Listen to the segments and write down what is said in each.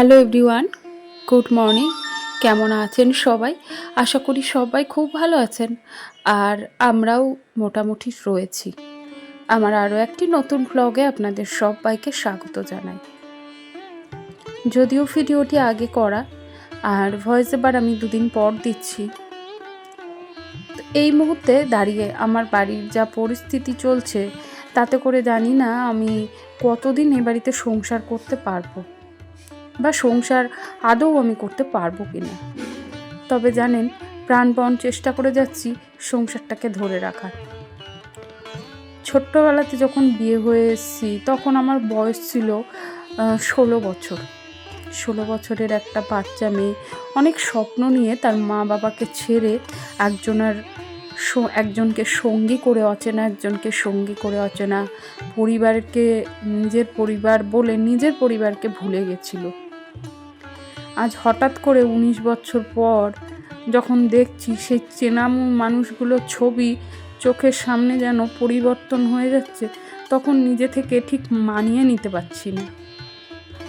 Hello everyone good morning কেমন আছেন সবাই? আশা করি সবাই খুব ভালো আছেন। আর আমরাও মোটামুটি রয়েছি। আমার আরও একটি নতুন ব্লগে আপনাদের সবাইকে স্বাগত জানাই। যদিও ভিডিওটি আগে করা, আর ভয়েস এবার আমি দুদিন পর দিচ্ছি। এই মুহূর্তে দাঁড়িয়ে আমার বাড়ির যা পরিস্থিতি চলছে, তাতে করে জানি না আমি কতদিন এ বাড়িতে সংসার করতে পারব। বা সংসার আদৌ আমি করতে পারব কি না তবে জানেন প্রাণপণ চেষ্টা করে যাচ্ছি সংসারটাকে ধরে রাখার। ছোট্টবেলাতে যখন বিয়ে হয়ে এসেছি, তখন আমার বয়স ছিল ষোলো বছর। ষোলো বছরের একটা বাচ্চা মেয়ে অনেক স্বপ্ন নিয়ে তার মা বাবাকে ছেড়ে একজনের একজনকে সঙ্গী করে অচেনা, একজনকে সঙ্গী করে অচেনা, পরিবারকে, নিজের পরিবার বলে নিজের পরিবারকে ভুলে গেছিল। আজ হঠাৎ করে উনিশ বছর পর যখন দেখছি সেই চেনা মানুষগুলোর ছবি চোখের সামনে যেন পরিবর্তন হয়ে যাচ্ছে, তখন নিজে থেকে ঠিক মানিয়ে নিতে পারছি না।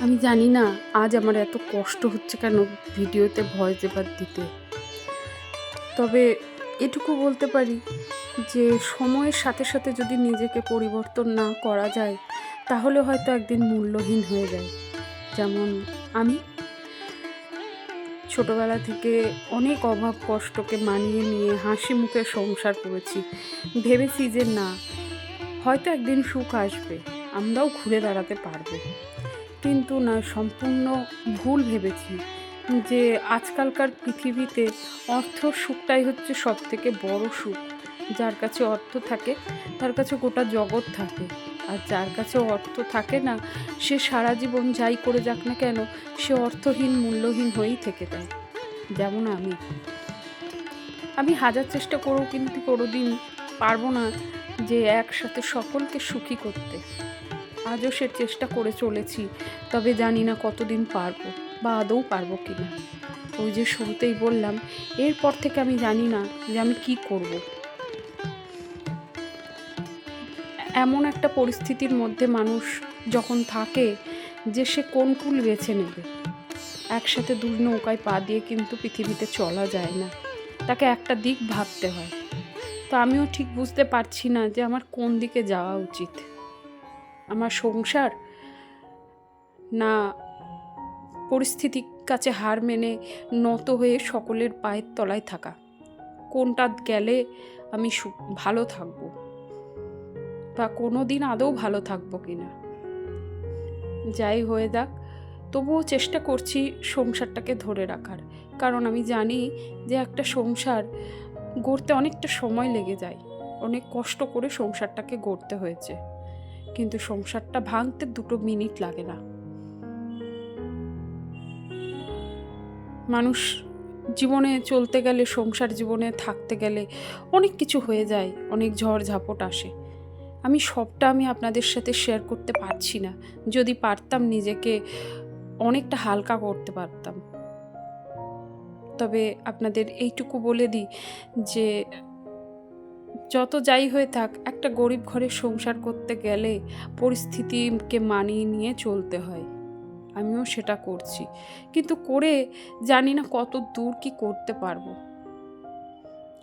আমি জানি না আজ আমার এত কষ্ট হচ্ছে কেন ভিডিওতে ভয়েস দেবার দিতে। তবে এটুকু বলতে পারি যে সময়ের সাথে সাথে যদি নিজেকে পরিবর্তন না করা যায়, তাহলে হয়তো একদিন মূল্যহীন হয়ে যায়। যেমন আমি ছোটবেলা থেকে অনেক অভাব কষ্টকে মানিয়ে নিয়ে হাসি মুখে সংসার করেছি। ভেবেছি যে না, হয়তো একদিন সুখ আসবে, আমরাও ঘুরে দাঁড়াতে পারব। কিন্তু না, সম্পূর্ণ ভুল ভেবেছি যে আজকালকার পৃথিবীতে অর্থ সুখটাই হচ্ছে সব থেকে বড় সুখ। যার কাছে অর্থ থাকে, তার কাছে গোটা জগৎ থাকে। আর যার কাছে অর্থ থাকে না, সে সারা জীবন যাই করে যাক না কেন, সে অর্থহীন, মূল্যহীন হয়েই থেকে যায়। যেমন আমি। আমি হাজার চেষ্টা করেও কিন্তু কোনোদিন পারব না যে একসাথে সকলকে সুখী করতে। আজও সে চেষ্টা করে চলেছি, তবে জানি না কতদিন পারব বা আদৌ পারব কি না ওই যে শুরুতেই বললাম, এরপর থেকে আমি জানি না যে আমি কি করব। এমন একটা পরিস্থিতির মধ্যে মানুষ যখন থাকে যে সে কোন কুল বেছে নেবে। একসাথে দুই নৌকায় পা দিয়ে কিন্তু পৃথিবীতে চলা যায় না। তাকে একটা দিক ভাবতে হয়। তো আমিও ঠিক বুঝতে পারছি না যে আমার কোন দিকে যাওয়া উচিত। আমার সংসার না পরিস্থিতির কাছে হার মেনে নত হয়ে সকলের পায়ের তলায় থাকা। কোনটা গেলে আমি ভালো থাকব? বা কোনো দিন আদৌ ভালো থাকব কি না যাই হয়ে যাক, তবুও চেষ্টা করছি সংসারটাকে ধরে রাখার। কারণ আমি জানি যে একটা সংসার গড়তে অনেকটা সময় লেগে যায়। অনেক কষ্ট করে সংসারটাকে গড়তে হয়েছে। কিন্তু সংসারটা ভাঙতে দুটো মিনিট লাগে না। মানুষ জীবনে চলতে গেলে, সংসার জীবনে থাকতে গেলে অনেক কিছু হয়ে যায়, অনেক ঝড় ঝাপট আসে। আমি সবটা আমি আপনাদের সাথে শেয়ার করতে পারছি না। যদি পারতাম নিজেকে অনেকটা হালকা করতে পারতাম। তবে আপনাদের এইটুকু বলে দিই যে, যত যাই হয়ে থাক, একটা গরিব ঘরে সংসার করতে গেলে পরিস্থিতিকে মানিয়ে নিয়ে চলতে হয়। আমিও সেটা করছি। কিন্তু করে জানি না কত দূর কি করতে পারব।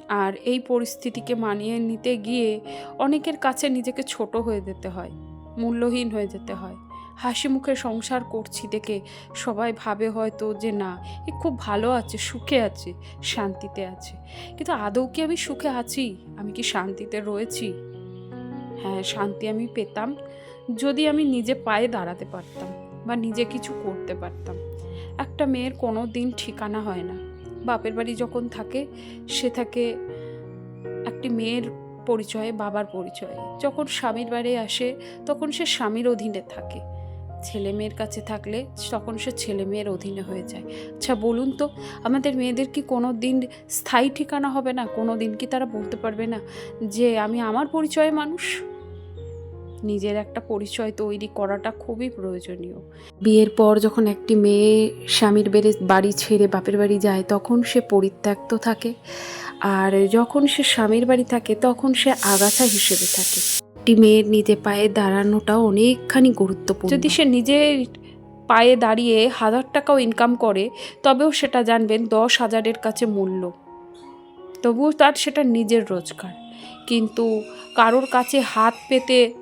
আর এই পরিস্থিতিকে মানিয়ে নিতে গিয়ে অনেকের কাছে নিজেকে ছোট হয়ে যেতে হয়, মূল্যহীন হয়ে যেতে হয়। হাসি মুখে সংসার করছি দেখে সবাই ভাবে হয়তো যে না, এ খুব ভালো আছে, সুখে আছে, শান্তিতে আছে। কিন্তু আদৌ কি আমি সুখে আছি? আমি কি শান্তিতে রয়েছি? হ্যাঁ শান্তি আমি পেতাম যদি আমি নিজে পায়ে দাঁড়াতে পারতাম বা নিজে কিছু করতে পারতাম। একটা মেয়ের কোনো দিন ঠিকানা হয় না। বাপের বাড়ি যখন থাকে, সে থাকে একটি মেয়ের পরিচয়ে, বাবার পরিচয়ে। যখন স্বামীর বাড়ি আসে, তখন সে স্বামীর অধীনে থাকে। ছেলে মেয়ের কাছে থাকলে তখন সে ছেলে মেয়ের অধীনে হয়ে যায়। আচ্ছা বলুন তো, আমাদের মেয়েদের কি কোনো দিন স্থায়ী ঠিকানা হবে না? কোনো দিন কি তারা বলতে পারবে না যে, আমি আমার পরিচয়ে মানুষ? নিজের একটা পরিচয় তৈরি করাটা খুবই প্রয়োজনীয়। বিয়ের পর যখন একটি মেয়ে স্বামীর বেড়ে বাড়ি ছেড়ে বাপের বাড়ি যায়, তখন সে পরিত্যক্ত থাকে। আর যখন সে স্বামীর বাড়ি থাকে, তখন সে আগাছা হিসেবে থাকে। একটি মেয়ের নিজে পায়ে দাঁড়ানোটা অনেকখানি গুরুত্বপূর্ণ। যদি সে নিজে পায়ে দাঁড়িয়ে হাজার টাকাও ইনকাম করে, তবেও সেটা জানবেন দশ হাজারের কাছে মূল্য। তবুও তার সেটা নিজের রোজগার। কিন্তু কারোর কাছে হাত পেতে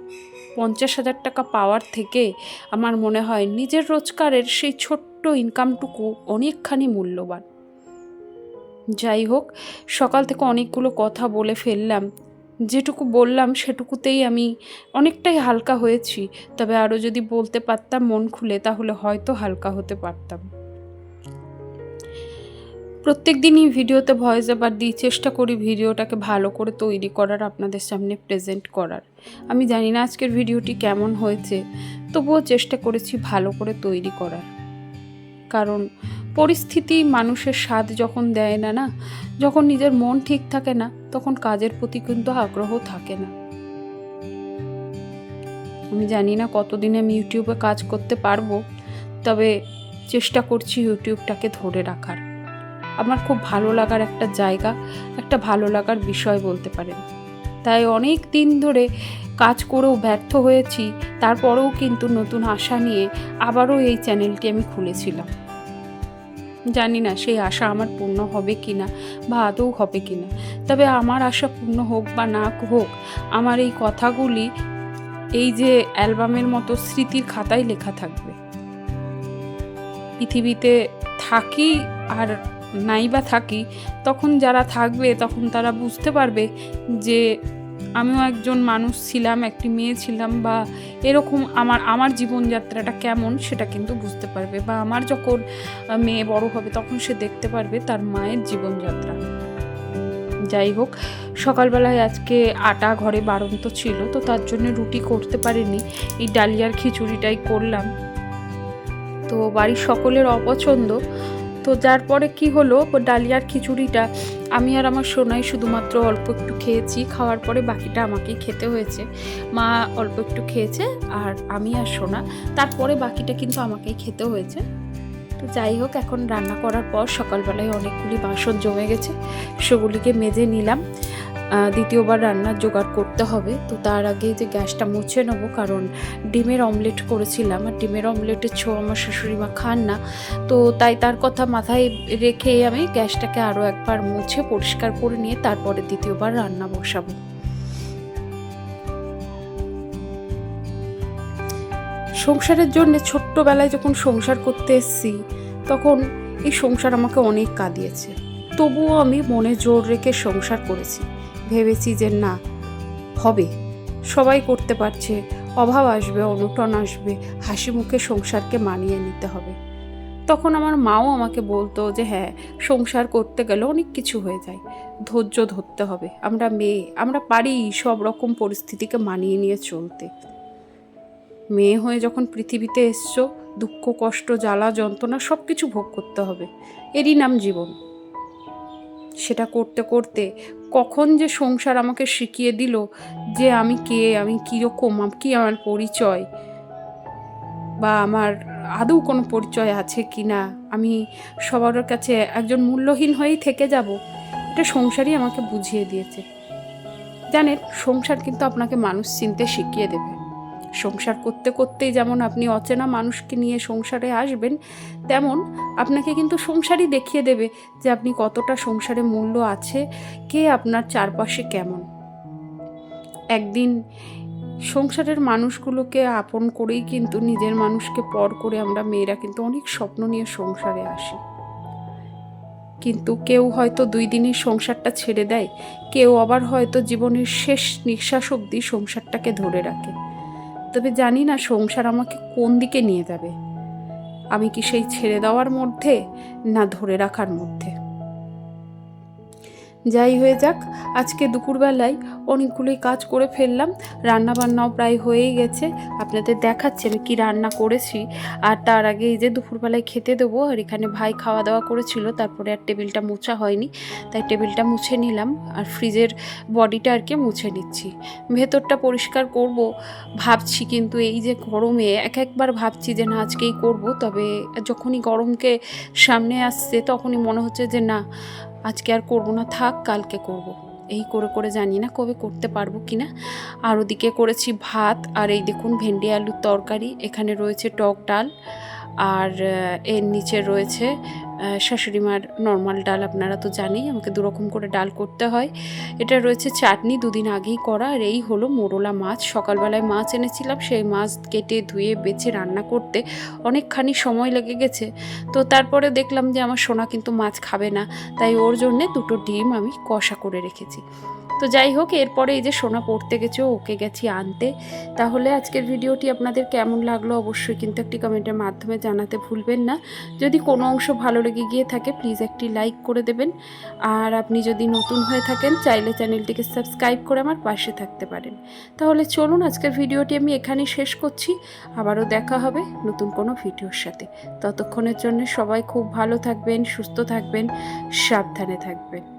পঞ্চাশ হাজার টাকা পাওয়ার থেকে আমার মনে হয় নিজের রোজগারের সেই ছোট্ট ইনকামটুকু অনেকখানি মূল্যবান। যাই হোক, সকাল থেকে অনেকগুলো কথা বলে ফেললাম। যেটুকু বললাম সেটুকুতেই আমি অনেকটাই হালকা হয়েছি। তবে আরও যদি বলতে পারতাম মন খুলে, তাহলে হয়তো হালকা হতে পারতাম। প্রত্যেক দিনই ভিডিওতে ভয়েস ওভার দিই চেষ্টা করি ভিডিওটাকে ভালো করে তৈরি করার, আপনাদের সামনে প্রেজেন্ট করার। আমি জানি না আজকের ভিডিওটি কেমন হয়েছে, তবুও চেষ্টা করেছি ভালো করে তৈরি করার। কারণ পরিস্থিতি মানুষের স্বাদ যখন দেয় না না, যখন নিজের মন ঠিক থাকে না, তখন কাজের প্রতি কিন্তু আগ্রহ থাকে না। আমি জানি না কতদিন আমি ইউটিউবে কাজ করতে পারব, তবে চেষ্টা করছি ইউটিউবটাকে ধরে রাখার। আমার খুব ভালো লাগার একটা জায়গা, একটা ভালো লাগার বিষয় বলতে পারেন। তাই অনেক দিন ধরে কাজ করেও ব্যর্থ হয়েছি, তারপরেও কিন্তু নতুন আশা নিয়ে আবারও এই চ্যানেলটি আমি খুলেছিলাম। জানি না সেই আশা আমার পূর্ণ হবে কি না বা আদৌ হবে কি না তবে আমার আশা পূর্ণ হোক বা না হোক, আমার এই কথাগুলি এই যে অ্যালবামের মতো স্মৃতির খাতায় লেখা থাকবে। পৃথিবীতে থাকি আর নাই বা থাকি, তখন যারা থাকবে, তখন তারা বুঝতে পারবে যে আমিও একজন মানুষ ছিলাম, একটি মেয়ে ছিলাম বা এরকম আমার আমার জীবনযাত্রাটা কেমন সেটা কিন্তু বুঝতে পারবে বা আমার যখন মেয়ে বড় হবে তখন সে দেখতে পারবে তার মায়ের জীবনযাত্রা। যাই হোক, সকালবেলায় আজকে আটা ঘরে বারন্ত ছিল, তো তার জন্য রুটি করতে পারিনি, এই ডালিয়ার খিচুড়িটাই করলাম। তো বাড়ির সকলের অপছন্দ তো যার পরে কি হলো, ডালিয়ার খিচুড়িটা আমি আর আমার সোনাই শুধুমাত্র অল্প একটু খেয়েছি, খাওয়ার পরে বাকিটা আমাকে খেতে হয়েছে। মা অল্প একটু খেয়েছে আর আমি আর সোনা, তারপরে বাকিটা কিন্তু আমাকেই খেতে হয়েছে। তো যাই হোক, এখন রান্না করার পর সকালবেলায় অনেকগুলি বাসন জমে গেছে, সেগুলিকে মেজে নিলাম। দ্বিতীয়বার রান্নার জোগাড় করতে হবে। তো তার আগে যে গ্যাসটা মুছে নেব, কারণ ডিমের অমলেট করেছিলাম। আর ডিমের অমলেটের ছো, আমার শাশুড়ি মা খান না। তো তাই তার কথা মাথায় রেখে আমি গ্যাসটাকে আরও একবার মুছে পরিষ্কার করে নিয়ে তারপরে দ্বিতীয়বার রান্না বসাবো। সংসারের জন্য ছোট্টবেলায় যখন সংসার করতে এসছি, তখন এই সংসার আমাকে অনেক কাঁদিয়েছে। তবুও আমি মনে জোর রেখে সংসার করেছি। ভেবেছি যে না, হবে। সবাই করতে পারছে, অভাব আসবে, অনুটন আসবে, হাসি মুখে সংসারকে মানিয়ে নিতে হবে। তখন আমার মাও আমাকে বলতো যে হ্যাঁ সংসার করতে গেলে অনেক কিছু হয়ে যায়। ধৈর্য ধরতে হবে। আমরা মেয়ে, আমরা পারি সব রকম পরিস্থিতিকে মানিয়ে নিয়ে চলতে। মেয়ে হয়ে যখন পৃথিবীতে এসছো, দুঃখ, কষ্ট, জ্বালা, যন্ত্রণা সব কিছু ভোগ করতে হবে। এরই নাম জীবন। সেটা করতে করতে কখন যে সংসার আমাকে শিখিয়ে দিল যে আমি কে, আমি কীরকম কি আমার পরিচয়? বা আমার আদৌ কোনো পরিচয় আছে কি না? আমি সবার কাছে একজন মূল্যহীন হয়েই থেকে যাব। এটা সংসারই আমাকে বুঝিয়ে দিয়েছে। জানেন, সংসার কিন্তু আপনাকে মানুষ চিনতে শিখিয়ে দেবে। সংসার করতে করতেই যেমন আপনি অচেনা মানুষকে নিয়ে সংসারে আসবেন, তেমন আপনাকে কিন্তু সংসারই দেখিয়ে দেবে যে আপনি কতটা সংসারে মূল্য আছে, কে আপনার চারপাশে কেমন। একদিন সংসারের মানুষগুলোকে আপন করেই কিন্তু নিজের মানুষকে পর করে আমরা মেয়েরা কিন্তু অনেক স্বপ্ন নিয়ে সংসারে আসি। কিন্তু কেউ হয়তো দুই দিনের সংসারটা ছেড়ে দেয়, কেউ আবার হয়তো জীবনের শেষ নিঃশ্বাস অবধি সংসারটাকে ধরে রাখে। তবে জানি না সংসার আমাকে কোন দিকে নিয়ে যাবে। আমি কি সেই ছেড়ে দেওয়ার মধ্যে না ধরে রাখার মধ্যে? যাই হয়ে যাক, আজকে দুপুরবেলায় অনেকগুলোই কাজ করে ফেললাম। রান্না বান্নাও প্রায় হয়েই গেছে। আপনাদের দেখাচ্ছি আমি কী রান্না করেছি। আর তার আগে এই যে দুপুরবেলায় খেতে দেবো, আর এখানে ভাই খাওয়া দাওয়া করেছিল, তারপরে আর টেবিলটা মোছা হয়নি। তাই টেবিলটা মুছে নিলাম, আর ফ্রিজের বডিটা আর কি মুছে নিচ্ছি। ভেতরটা পরিষ্কার করব ভাবছি, কিন্তু এই যে গরমে এক একবার ভাবছি যে না, আজকেই করব। তবে যখনই গরমকে সামনে আসছে, তখনই মনে হচ্ছে যে না আজকে আর করব না, থাক, কালকে করব। এই করে করে জানি না কবে করতে পারব কি না আর ওদিকে করেছি ভাত, আর এই দেখুন ভেন্ডি আলুর তরকারি, এখানে রয়েছে টক ডাল, আর এর নিচে রয়েছে শাশুড়ি মার নর্মাল ডাল আপনারা তো জানেই, আমাকে দুরকম করে ডাল করতে হয়। এটা রয়েছে চাটনি দুদিন আগেই করা, আর এই হলো মোরলা মাছ। সকালবেলায় মাছ এনেছিলাম, সেই মাছ কেটে ধুয়ে বেছে রান্না করতে অনেকখানি সময় লেগে গেছে। তো তারপরে দেখলাম যে আমার সোনা কিন্তু মাছ খাবে না, তাই ওর জন্যে দুটো ডিম আমি কষা করে রেখেছি। তো যাই হোক, এরপরে এই যে সোনা পড়তে গেছে, ওকে গেছি আনতে। তাহলে আজকের ভিডিওটি আপনাদের কেমন লাগল অবশ্যই কিন্তু একটি কমেন্টের মাধ্যমে জানাতে ভুলবেন না। যদি কোনো অংশ ভালো লেগে গিয়ে থাকে প্লিজ একটি লাইক করে দেবেন। আর আপনি যদি নতুন হয়ে থাকেন, চাইলে চ্যানেলটিকে সাবস্ক্রাইব করে আমার পাশে থাকতে পারেন। তাহলে চলুন, আজকের ভিডিওটি আমি এখানেই শেষ করছি। আবারও দেখা হবে নতুন কোনো ভিডিওর সাথে। ততক্ষণের জন্য সবাই খুব ভালো থাকবেন, সুস্থ থাকবেন, সাবধানে থাকবেন।